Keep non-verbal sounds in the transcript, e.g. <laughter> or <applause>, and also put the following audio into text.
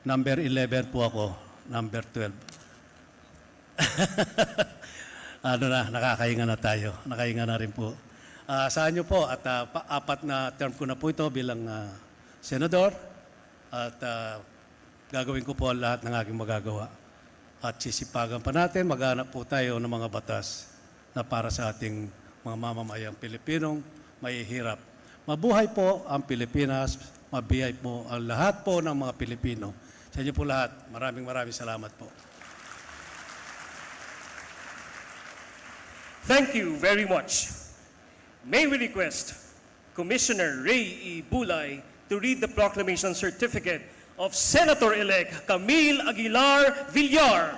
Number 11 po ako. Number 12. <laughs> ano na, nakakahinga na tayo. Nakahinga na rin po. Ah, saan niyo po at pa- apat na term ko na po ito bilang ah, senador at ah, gagawin ko po lahat ng aking magagawa. At sisipagan pa natin, maghanap po tayo ng mga batas na para sa ating mga mamamayang Pilipinong mahihirap. Mabuhay po ang Pilipinas, mabiyay po ang lahat po ng mga Pilipino. Sa inyo po lahat, maraming maraming salamat po. Thank you very much. May we request Commissioner Ray E. Bulay to read the proclamation certificate of Senator-elect Camille Aguilar Villar.